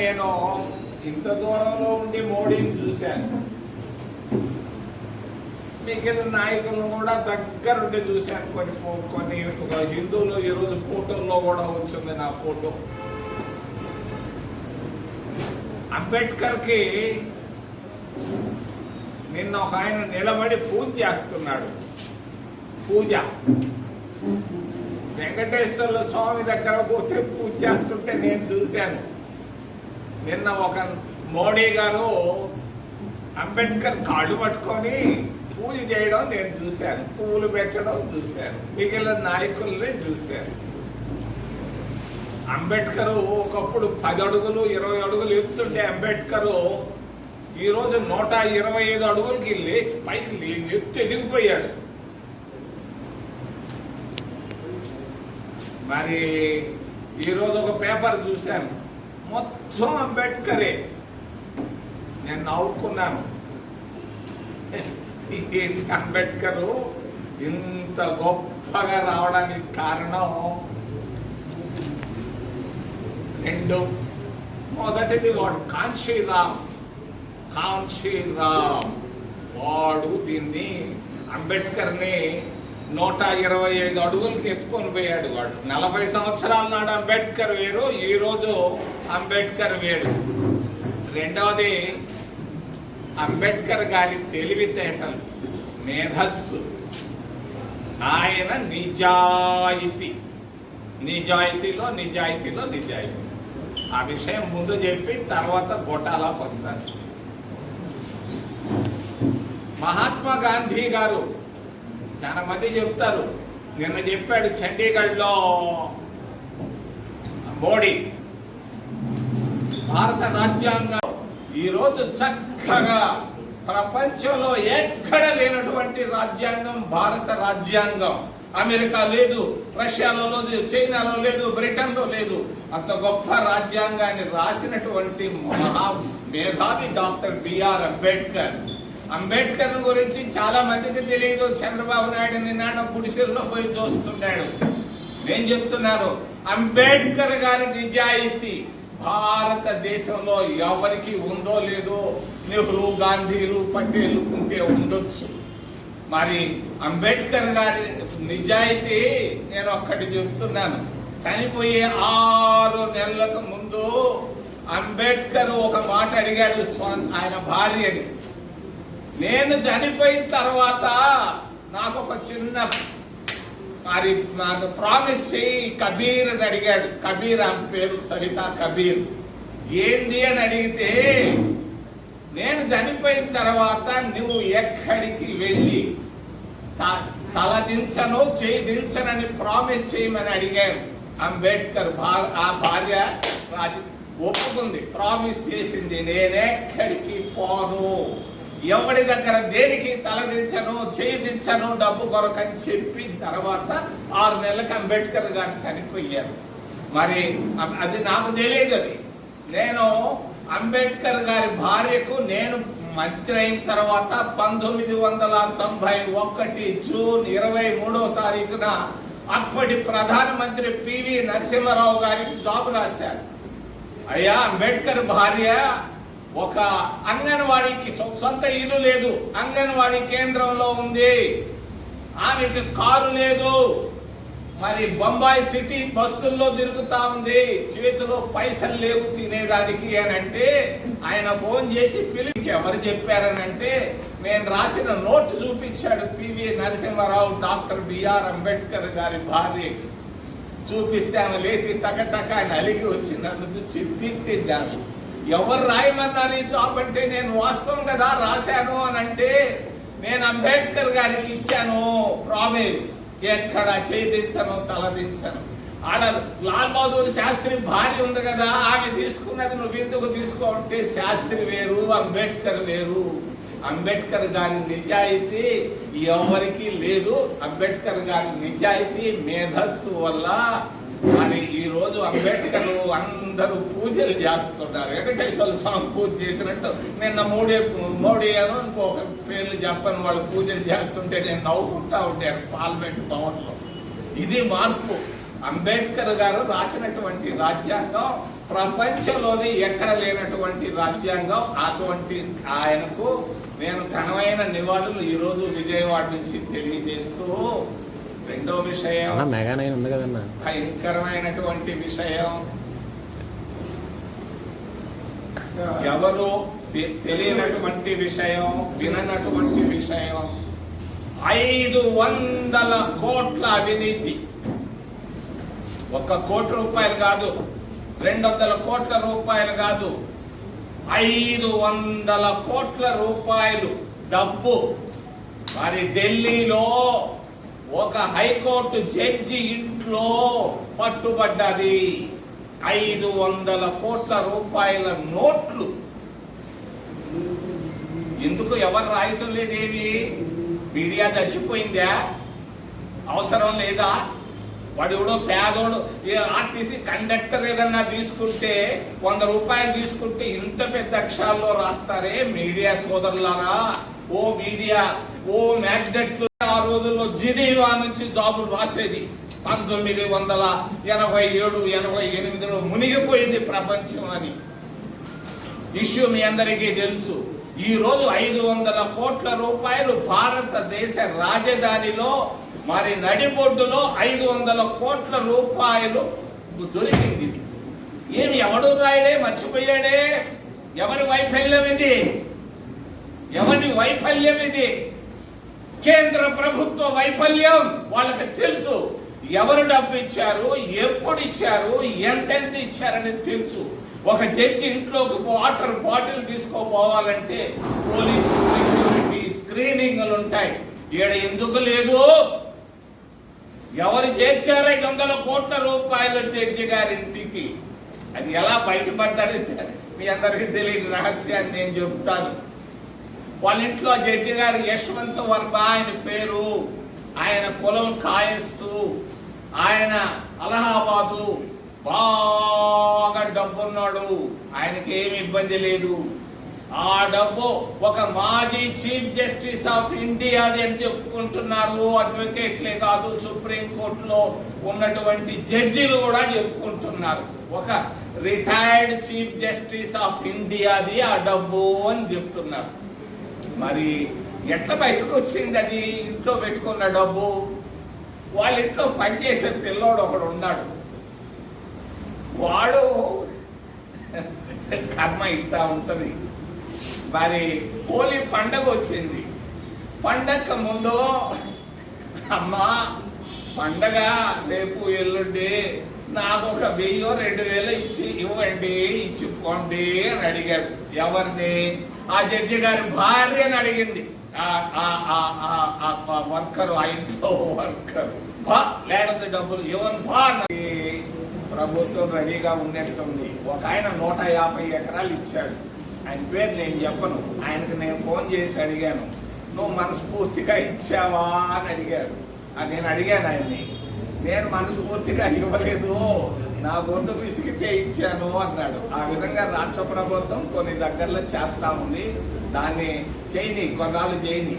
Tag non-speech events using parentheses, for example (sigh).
నేను ఇంత దూరంలో ఉండి మోడీని చూశాను. మిగిలిన నాయకులను కూడా దగ్గరుండి చూశాను. కొన్ని ఫో- కొన్ని హిందువులు ఈరోజు ఫోటోల్లో కూడా వచ్చింది నా ఫోటో. అంబేద్కర్కి నిన్న ఒక ఆయన నిలబడి పూజ చేస్తున్నాడు. పూజ. వెంకటేశ్వర స్వామి దగ్గర పోతే పూజ చేస్తుంటే నేను చూశాను. నిన్న ఒక మోడీ గారు అంబేద్కర్ కాళ్ళు పట్టుకొని పూజ చేయడం నేను చూశాను. పువ్వులు పెట్టడం చూశాను. మిగిలిన నాయకుల్ని చూశాను. అంబేద్కర్ ఒకప్పుడు పది అడుగులు ఇరవై అడుగులు ఎత్తుంటే అంబేద్కర్ ఈరోజు నూట ఇరవై ఐదు అడుగులకి లేచి పైకి ఎత్తు ఎదిగిపోయాడు. మరి ఈరోజు ఒక పేపర్ చూశాను. మొత్తం అంబేద్కరే. నేను నవ్వుకున్నాను. (laughs) ఏంటి అంబేద్కర్ ఇంత గొప్పగా రావడానికి కారణం రెండు. మొదటిది వాడు కాంశీరామ్ కాంశీరామ్ వాడు దీన్ని అంబేద్కర్ని నూట ఇరవై ఐదు అడుగులకి ఎత్తుకొని పోయాడు వాడు. నలభై సంవత్సరాల నాడు అంబేద్కర్ వేరు ఈరోజు అంబేద్కర్ వేరు. రెండవది అంబేద్కర్ గారి తెలివితేటలు మేధస్సు. ఆయన నిజాయితీ. నిజాయితీలో నిజాయితీలో నిజాయితీ. ఆ విషయం ముందు చెప్పి తర్వాత గొట్టాలకు వస్తారు మహాత్మా గాంధీ గారు చాలా మంది చెప్తారు. నిన్న చెప్పాడు చండీగఢ్లో మోడీ. భారత రాజ్యాంగం ఈరోజు చక్కగా ప్రపంచంలో ఎక్కడ లేనటువంటి రాజ్యాంగం భారత రాజ్యాంగం. అమెరికా లేదు రష్యాలో లేదు చైనాలో లేదు బ్రిటన్లో లేదు. అంత గొప్ప రాజ్యాంగాన్ని రాసినటువంటి మహా మేధావి డాక్టర్ బిఆర్ అంబేద్కర్. అంబేద్కర్ గురించి చాలా మందికి తెలియదు. చంద్రబాబు నాయుడు నిన్న గుడిసెల్లో పోయి చూస్తుంటాడు. నేను చెప్తున్నాను అంబేద్కర్ గారి నిజాయితీ భారతదేశంలో ఎవరికి ఉందో లేదో నెహ్రూ గాంధీలు పటేలు ఉంటే ఉండొచ్చు. మరి అంబేద్కర్ గారి నిజాయితీ నేను ఒక్కటి చెప్తున్నాను. చనిపోయే ఆరు నెలలకు ముందు అంబేద్కర్ ఒక మాట అడిగాడు ఆయన భార్యని. నేను చనిపోయిన తర్వాత నాకు ఒక చిన్న మరి నాకు ప్రామిస్ చేయి కబీర్ అని అడిగాడు. కబీర్ ఆమె పేరు సవిత కబీర్. ఏంది అని అడిగితే నేను చనిపోయిన తర్వాత నువ్వు ఎక్కడికి వెళ్ళి త- తల దించను చేయి దించనని ప్రామిస్ చేయమని అడిగాను. అంబేద్కర్ భార్య ఆ భార్య ఒప్పుకుంది. ప్రామిస్ చేసింది నేనెక్కడికి పోను. ఎవడి దగ్గర దేనికి తలదించను చేయి దించను డబ్బు కొరకని చెప్పి తర్వాత ఆరు నెలలకు అంబేద్కర్ గారు చనిపోయారు. మరి అది నాకు తెలియదు అది. నేను అంబేద్కర్ గారి భార్యకు నేను మంత్రి అయిన తర్వాత పంతొమ్మిది వందల తొంభై ఒకటి జూన్ ఇరవై మూడో తారీఖున అప్పటి ప్రధానమంత్రి పివి నరసింహారావు గారికి జాబ్ రాశారు. అయ్యా అంబేద్కర్ భార్య ఒక అంగన్వాడీకి సొంత ఇల్లు లేదు అంగన్వాడీ కేంద్రంలో ఉంది. ఆమెకి కారు లేదు. మరి బొంబాయి సిటీ బస్సుల్లో తిరుగుతా ఉంది. చేతిలో పైసలు లేవు తినేదానికి అని అంటే ఆయన ఫోన్ చేసి పిలికి ఎవరు చెప్పారని అంటే నేను రాసిన నోట్ చూపించాడు PV Narasimha Rao doctor BR Ambedkar గారి భార్యకి. చూపిస్తే ఆమె లేచి టక టక ఆయన అలిగి వచ్చి నన్ను చూసి తిట్టింది ఆమె. ఎవరు రాయమన్నారు ఈ జాబ్ అంటే? నేను వాస్తవం కదా రాశాను అని అంటే నేను అంబేద్కర్ గారికి ఇచ్చాను ప్రామిస్ ఎక్కడ చేయించను తలదించను. ఆడ లాల్ బహదూర్ శాస్త్రి భార్య ఉంది కదా ఆమె తీసుకున్నది నువ్వు ఎందుకు తీసుకోవంటే శాస్త్రి వేరు అంబేద్కర్ వేరు. అంబేద్కర్ గారి నిజాయితీ ఎవరికి లేదు. అంబేద్కర్ గారి నిజాయితీ మేధస్సు వల్ల. మరి ఈరోజు అంబేద్కర్ అన్న అందరూ పూజలు చేస్తున్నారు వెంకటేశ్వర స్వామి పూజ చేసినట్టు నిన్న మోడీ మోడీ అని ఇంకొక పేర్లు చెప్పని వాళ్ళు పూజలు చేస్తుంటే నేను నవ్వుకుంటా ఉండాను పార్లమెంట్ భవన్లో. ఇది మార్పు. అంబేద్కర్ గారు రాసినటువంటి రాజ్యాంగం ప్రపంచంలోనే ఎక్కడ లేనటువంటి రాజ్యాంగం. అటువంటి ఆయనకు నేను ఘనమైన నివాళులు ఈరోజు విజయవాడ నుంచి తెలియజేస్తూ రెండో విషయం భయంకరమైనటువంటి విషయం. ఎవరు తెలియనటువంటి విషయం విననటువంటి విషయం. ఐదు వందల కోట్ల అవినీతి. ఒక కోటి రూపాయలు కాదు రెండు వందల కోట్ల రూపాయలు కాదు. ఐదు వందల కోట్ల రూపాయలు డబ్బు. మరి ఢిల్లీలో ఒక హైకోర్టు జడ్జి ఇంట్లో పట్టుబడ్డది. ఐదు వందల కోట్ల రూపాయల నోట్లు. ఎందుకు ఎవరు రాయటం లేదేవి? మీడియా చచ్చిపోయిందా? అవసరం లేదా? వాడు ఎవడో పేదోడు ఆర్టీసీ కండక్టర్ ఏదన్నా తీసుకుంటే వంద రూపాయలు తీసుకుంటే ఇంత పెద్ద అక్షరాల్లో రాస్తారే మీడియా సోదరులారా? ఓ మీడియా ఓ మ్యాగ్నెట్లు ఆ రోజుల్లో జినీవా నుంచి జాబులు రాసేది. పంతొమ్మిది వందల ఎనభై ఏడు ఎనభై ఎనిమిదిలో మునిగిపోయింది ప్రపంచం అని. ఇష్యూ మీ అందరికీ తెలుసు. ఈరోజు ఐదు వందల కోట్ల రూపాయలు భారతదేశ రాజధానిలో మరి నడిబొడ్డులో ఐదు వందల కోట్ల రూపాయలు దొరికింది. ఏమి ఎవడు రాయడే? మర్చిపోయాడే? ఎవరి వైఫల్యం ఇది? ఎవరి వైఫల్యం ఇది? కేంద్ర ప్రభుత్వ వైఫల్యం వాళ్ళకి తెలుసు. ఎవరు డబ్బు ఇచ్చారు ఎప్పుడు ఇచ్చారు ఎంతెంత ఇచ్చారని తెలుసు. ఒక జడ్జి ఇంట్లోకి వాటర్ బాటిల్ తీసుకోపోవాలంటే పోలీస్ సెక్యూరిటీ స్క్రీనింగ్లు ఉంటాయి. ఈడ ఎందుకు లేదు? ఎవరు చేర్చారు? ఐదు వందల కోట్ల రూపాయలు జడ్జి గారింటికి. అది ఎలా బయటపడ్డారో మీ అందరికీ తెలియని రహస్యాన్ని నేను చెబుతాను వాళ్ళ ఇంట్లో జడ్జి గారు యశ్వంత్ వర్మ ఆయన పేరు. ఆయన కులం కాయస్తూ ఆయన అలహాబాదు బాగా డబ్బున్నాడు. ఆయనకి ఏమి ఇబ్బంది లేదు. ఆ డబ్బు ఒక మాజీ చీఫ్ జస్టిస్ ఆఫ్ ఇండియా అని చెప్పుకుంటున్నారు. అడ్వకేట్లే కాదు సుప్రీంకోర్టులో ఉన్నటువంటి జడ్జిలు కూడా చెప్పుకుంటున్నారు. ఒక రిటైర్డ్ చీఫ్ జస్టిస్ ఆఫ్ ఇండియాది ఆ డబ్బు అని చెప్తున్నారు. మరి ఎట్లా బయటకు వచ్చింది అది? ఇంట్లో పెట్టుకున్న డబ్బు? వాళ్ళ ఇంట్లో పనిచేసే పిల్లోడు ఒకడు ఉన్నాడు. వాడు కర్మ ఇస్తా ఉంటుంది. మరి హోలీ పండగ వచ్చింది. పండగ ముందు అమ్మా పండగ రేపు ఎల్లుండి నాకు ఒక వెయ్యో రెండు వేలు ఇచ్చి ఇవ్వండి ఇచ్చిపోండి అని అడిగాడు. ఎవరిని? ఆ జడ్జి గారి భార్యని అడిగింది. ఆ- ఆ- ఆ- ఆ- ఆ వర్కరు ఆ ఇంట్లో వర్కరు. బా లేడంది డబ్బులు ఇవ్వను బా ప్రభుత్వం రెడీగా ఉన్నట్టుంది ఒక ఆయన నూట యాభై ఎకరాలు ఇచ్చాడు. ఆయన పేరు నేను చెప్పను. ఆయనకు నేను ఫోన్ చేసి అడిగాను. నువ్వు మనస్ఫూర్తిగా ఇచ్చావా? అని అడిగాడు. నేను అడిగాను ఆయన్ని. నేను మనస్ఫూర్తిగా ఇవ్వలేదు. నా గొంతు విసిగితే ఇచ్చాను అన్నాడు. ఆ విధంగా రాష్ట్ర ప్రభుత్వం కొన్ని దగ్గరలో చేస్తా ఉంది. దాన్ని చేయని కొన్నాళ్ళు చేయని